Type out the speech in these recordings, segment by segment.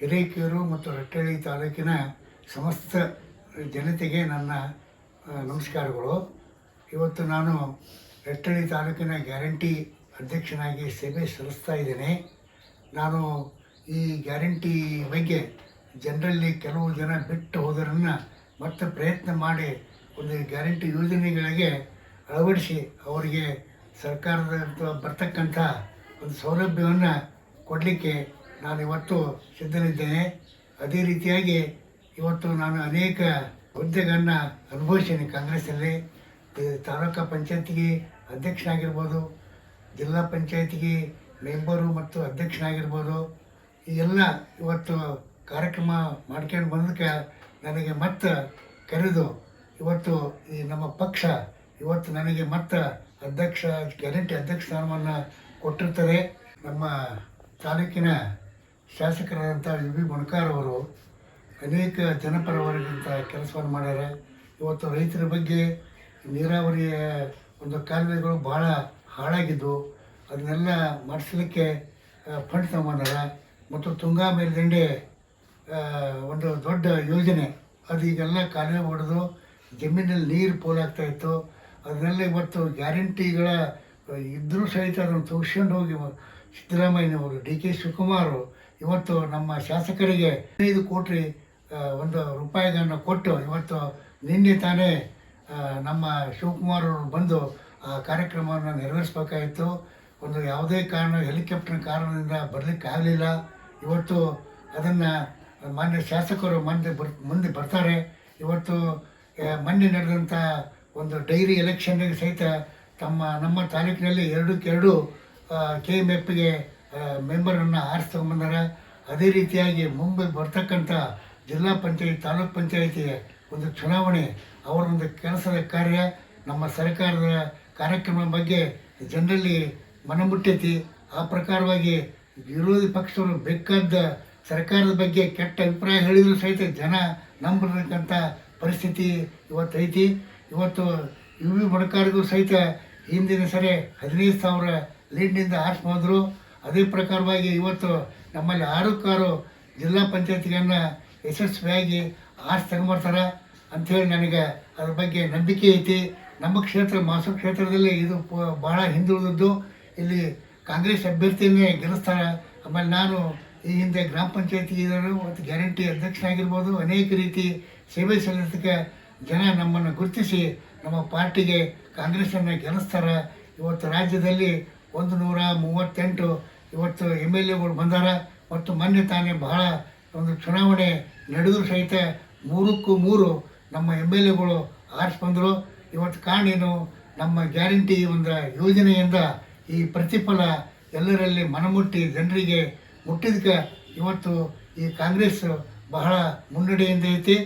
ಹಿರೇಕೆರೂರು ಮತ್ತು ರಟ್ಟಳ್ಳಿ ತಾಲೂಕಿನ ಸಮಸ್ತ ಜನತೆಗೆ ನನ್ನ ನಮಸ್ಕಾರಗಳು. ಇವತ್ತು ನಾನು ರಟ್ಟಳ್ಳಿ ತಾಲೂಕಿನ ಗ್ಯಾರಂಟಿ ಅಧ್ಯಕ್ಷನಾಗಿ ಸೇವೆ ಸಲ್ಲಿಸ್ತಾ ಇದ್ದೇನೆ. ನಾನು ಈ ಗ್ಯಾರಂಟಿ ಬಗ್ಗೆ ಜನರಲ್ಲಿ ಕೆಲವು ಜನ ಬಿಟ್ಟು ಹೋದರನ್ನು ಮತ್ತೆ ಪ್ರಯತ್ನ ಮಾಡಿ ಒಂದು ಗ್ಯಾರಂಟಿ ಯೋಜನೆಗಳಿಗೆ ಅಳವಡಿಸಿ ಅವರಿಗೆ ಸರ್ಕಾರದ ಬರ್ತಕ್ಕಂಥ ಒಂದು ಸೌಲಭ್ಯವನ್ನು ಕೊಡಲಿಕ್ಕೆ ನಾನು ಇವತ್ತು ಸಿದ್ಧನಿದ್ದೇನೆ ಅದೇ ರೀತಿಯಾಗಿ ಇವತ್ತು ನಾನು ಅನೇಕ ಹುದ್ದೆಗಳನ್ನು ಅನುಭವಿಸಿದ್ದೀನಿ ಕಾಂಗ್ರೆಸ್ಸಲ್ಲಿ. ತಾಲೂಕಾ ಪಂಚಾಯತಿಗೆ ಅಧ್ಯಕ್ಷನಾಗಿರ್ಬೋದು, ಜಿಲ್ಲಾ ಪಂಚಾಯತಿಗೆ ಮೆಂಬರು ಮತ್ತು ಅಧ್ಯಕ್ಷನಾಗಿರ್ಬೋದು. ಎಲ್ಲ ಇವತ್ತು ಕಾರ್ಯಕ್ರಮ ಮಾಡ್ಕೊಂಡು ಬಂದಕ್ಕೆ ನನಗೆ ಮತ್ತೆ ಕರೆದು ಇವತ್ತು ಈ ನಮ್ಮ ಪಕ್ಷ ಇವತ್ತು ನನಗೆ ಮತ್ತೆ ಅಧ್ಯಕ್ಷ, ಗ್ಯಾರಂಟಿ ಅಧ್ಯಕ್ಷ ಸ್ಥಾನವನ್ನು ಕೊಟ್ಟಿರ್ತದೆ ನಮ್ಮ ತಾಲೂಕಿನ ಶಾಸಕರಾದಂಥ ಯು ಬಿ ಅವರು ಅನೇಕ ಜನಪರವರಿಗಿಂತ ಕೆಲಸವನ್ನು ಮಾಡ್ಯಾರ. ಇವತ್ತು ರೈತರ ಬಗ್ಗೆ ನೀರಾವರಿಯ ಒಂದು ಕಾಲುವೆಗಳು ಭಾಳ ಹಾಳಾಗಿದ್ದವು ಅದನ್ನೆಲ್ಲ ಮಾಡಿಸ್ಲಿಕ್ಕೆ ಫಂಡ್ ತಗೊಂಡಾರ ಮತ್ತು ತುಂಗಾ ಮೇಲ್ದಂಡೆ ಒಂದು ದೊಡ್ಡ ಯೋಜನೆ. ಅದು ಈಗೆಲ್ಲ ಕಾಲುವೆ ಹೊಡೆದು ಜಮೀನಲ್ಲಿ ನೀರು ಪೋಲಾಗ್ತಾ ಇತ್ತು. ಅದನ್ನೆಲ್ಲ ಇವತ್ತು ಗ್ಯಾರಂಟಿಗಳ ಇದ್ದರೂ ಸಹಿತ ಅದನ್ನು ತೋರಿಸ್ಕೊಂಡು ಹೋಗಿ ಸಿದ್ದರಾಮಯ್ಯನವರು, ಡಿ ಕೆ ಶಿವಕುಮಾರ್ ಇವತ್ತು ನಮ್ಮ ಶಾಸಕರಿಗೆ ಹದಿನೈದು ಕೋಟಿ ಒಂದು ರೂಪಾಯಿಗಳನ್ನು ಕೊಟ್ಟು ಇವತ್ತು ನಿನ್ನೆ ತಾನೇ ನಮ್ಮ ಶಿವಕುಮಾರ್ ಅವರು ಬಂದು ಆ ಕಾರ್ಯಕ್ರಮವನ್ನು ನೆರವೇರಿಸಬೇಕಾಯಿತು. ಒಂದು ಯಾವುದೇ ಕಾರಣ, ಹೆಲಿಕಾಪ್ಟರ್ ಕಾರಣದಿಂದ ಬರಲಿಕ್ಕೆ ಆಗಲಿಲ್ಲ ಇವತ್ತು ಅದನ್ನು ಮಾನ್ಯ ಶಾಸಕರು ಮುಂದೆ ಬರ್, ಮುಂದೆ ಬರ್ತಾರೆ. ಇವತ್ತು ಮೊನ್ನೆ ನಡೆದಂಥ ಒಂದು ಡೈರಿ ಎಲೆಕ್ಷನ್ಗೆ ಸಹಿತ ತಮ್ಮ, ನಮ್ಮ ತಾಲೂಕಿನಲ್ಲಿ ಎರಡಕ್ಕೆರಡು ಕೆ ಎಂ ಎಫ್ಗೆ ಮೆಂಬರನ್ನು ಆರಿಸಿ ತಗೊಂಬಂದಾರ ಅದೇ ರೀತಿಯಾಗಿ ಮುಂಬೈ ಬರ್ತಕ್ಕಂಥ ಜಿಲ್ಲಾ ಪಂಚಾಯತ್, ತಾಲೂಕ್ ಪಂಚಾಯಿತಿಯ ಒಂದು ಚುನಾವಣೆ, ಅವರೊಂದು ಕೆಲಸದ ಕಾರ್ಯ, ನಮ್ಮ ಸರ್ಕಾರದ ಕಾರ್ಯಕ್ರಮ ಬಗ್ಗೆ ಜನರಲ್ಲಿ ಮನಮುಟ್ಟೈತಿ. ಆ ಪ್ರಕಾರವಾಗಿ ವಿರೋಧಿ ಪಕ್ಷದವರು ಬೇಕಾದ ಸರ್ಕಾರದ ಬಗ್ಗೆ ಕೆಟ್ಟ ಅಭಿಪ್ರಾಯ ಹೇಳಿದ್ರು ಸಹಿತ ಜನ ನಂಬಿರತಕ್ಕಂಥ ಪರಿಸ್ಥಿತಿ ಇವತ್ತು ಐತಿ ಇವತ್ತು ಯು ವಿ ಮೊಣಕಾರಿಗೂ ಸಹಿತ ಹಿಂದಿನ ಸರಿ ಹದಿನೈದು ಸಾವಿರ ಲೀಡ್ನಿಂದ ಆರಿಸ್ಬೋದ್ರು. ಅದೇ ಪ್ರಕಾರವಾಗಿ ಇವತ್ತು ನಮ್ಮಲ್ಲಿ ಆರು ಕಾರು ಜಿಲ್ಲಾ ಪಂಚಾಯತಿಗಳನ್ನು ಯಶಸ್ವಿಯಾಗಿ ಆರ್ಸಿ ತಗೊಂಬರ್ತಾರೆ ಅಂಥೇಳಿ ನನಗೆ ಅದ್ರ ಬಗ್ಗೆ ನಂಬಿಕೆ ಐತಿ. ನಮ್ಮ ಕ್ಷೇತ್ರ, ಮಾಸು ಕ್ಷೇತ್ರದಲ್ಲಿ ಇದು ಭಾಳ ಹಿಂದುಳಿದದ್ದು. ಇಲ್ಲಿ ಕಾಂಗ್ರೆಸ್ ಅಭ್ಯರ್ಥಿಯನ್ನೇ ಗೆಲ್ಲಿಸ್ತಾರೆ. ಆಮೇಲೆ ನಾನು ಈ ಹಿಂದೆ ಗ್ರಾಮ ಪಂಚಾಯತಿ ಇದ್ದರು ಮತ್ತು ಗ್ಯಾರಂಟಿ ಅಧ್ಯಕ್ಷನಾಗಿರ್ಬೋದು. ಅನೇಕ ರೀತಿ ಸೇವೆ ಸಲ್ಲಿಸಕ್ಕೆ ಜನ ನಮ್ಮನ್ನು ಗುರುತಿಸಿ ನಮ್ಮ ಪಾರ್ಟಿಗೆ ಕಾಂಗ್ರೆಸ್ಸನ್ನು ಗೆಲ್ಲಿಸ್ತಾರೆ. ಇವತ್ತು ರಾಜ್ಯದಲ್ಲಿ ಒಂದು ನೂರ ಮೂವತ್ತೆಂಟು ಇವತ್ತು ಎಂ ಎಲ್ ಎಗಳು ಬಂದಾರ ಮತ್ತು ಮೊನ್ನೆ ತಾನೇ ಬಹಳ ಒಂದು ಚುನಾವಣೆ ನಡೆದರೂ ಸಹಿತ ಮೂರಕ್ಕೂ ಮೂರು ನಮ್ಮ ಎಂ ಎಲ್ ಎಗಳು ಆರಿಸಿ ಬಂದರು. ಇವತ್ತು ಕಾಣೇನು ನಮ್ಮ ಗ್ಯಾರಂಟಿ ಒಂದು ಯೋಜನೆಯಿಂದ ಈ ಪ್ರತಿಫಲ ಎಲ್ಲರಲ್ಲಿ ಮನಮುಟ್ಟಿ ಜನರಿಗೆ ಮುಟ್ಟಿದಕ್ಕೆ ಇವತ್ತು ಈ ಕಾಂಗ್ರೆಸ್ ಬಹಳ ಮುನ್ನಡೆಯಿಂದ ಐತಿ.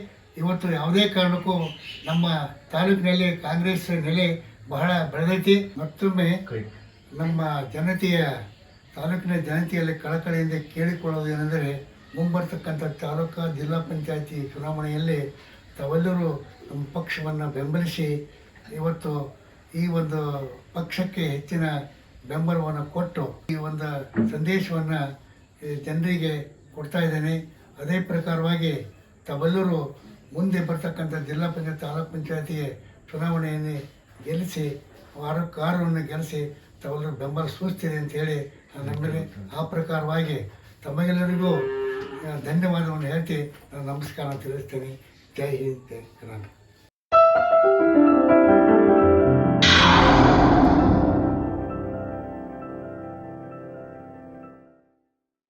ಇವತ್ತು ಯಾವುದೇ ಕಾರಣಕ್ಕೂ ನಮ್ಮ ತಾಲೂಕಿನಲ್ಲಿ ಕಾಂಗ್ರೆಸ್ ನೆಲೆ ಬಹಳ ಬೆಳೆದೈತಿ. ಮತ್ತೊಮ್ಮೆ ನಮ್ಮ ಜನತೆಯ ತಾಲೂಕಿನ ಜನತೆಯಲ್ಲಿ ಕಳಕಳಿಯಿಂದ ಕೇಳಿಕೊಳ್ಳೋದು ಏನೆಂದರೆ ಮುಂಬರ್ತಕ್ಕಂಥ ತಾಲೂಕಾ ಜಿಲ್ಲಾ ಪಂಚಾಯತಿ ಚುನಾವಣೆಯಲ್ಲಿ ತಾವೆಲ್ಲರೂ ನಮ್ಮ ಪಕ್ಷವನ್ನು ಬೆಂಬಲಿಸಿ, ಇವತ್ತು ಈ ಒಂದು ಪಕ್ಷಕ್ಕೆ ಹೆಚ್ಚಿನ ಬೆಂಬಲವನ್ನು ಕೊಟ್ಟು ಈ ಒಂದು ಸಂದೇಶವನ್ನು ಜನರಿಗೆ ಕೊಡ್ತಾ ಇದ್ದೇನೆ. ಅದೇ ಪ್ರಕಾರವಾಗಿ ತಾವೆಲ್ಲರೂ ಮುಂದೆ ಬರ್ತಕ್ಕಂಥ ಜಿಲ್ಲಾ ಪಂಚಾಯತ್, ತಾಲೂಕು ಪಂಚಾಯತಿಗೆ ಚುನಾವಣೆಯನ್ನು ಗೆಲ್ಲಿಸಿ ಆರು ಕಾರನ್ನು ಗೆಲ್ಲಿಸಿ ತಾವೆಲ್ಲರೂ ಬೆಂಬಲ ಸೂಚಿಸ್ತೀರಿ ಅಂತೇಳಿ ಅದಾದಮೇಲೆ ಆ ಪ್ರಕಾರವಾಗಿ ತಮಗೆಲ್ಲರಿಗೂ ಧನ್ಯವಾದವನ್ನು ಹೇಳ್ತಿ ನಾನು ನಮಸ್ಕಾರ ತಿಳಿಸ್ತೇನೆ. ಜೈ ಹಿಂದ್ ಜೈ ಕರ್ನಾಟಕ.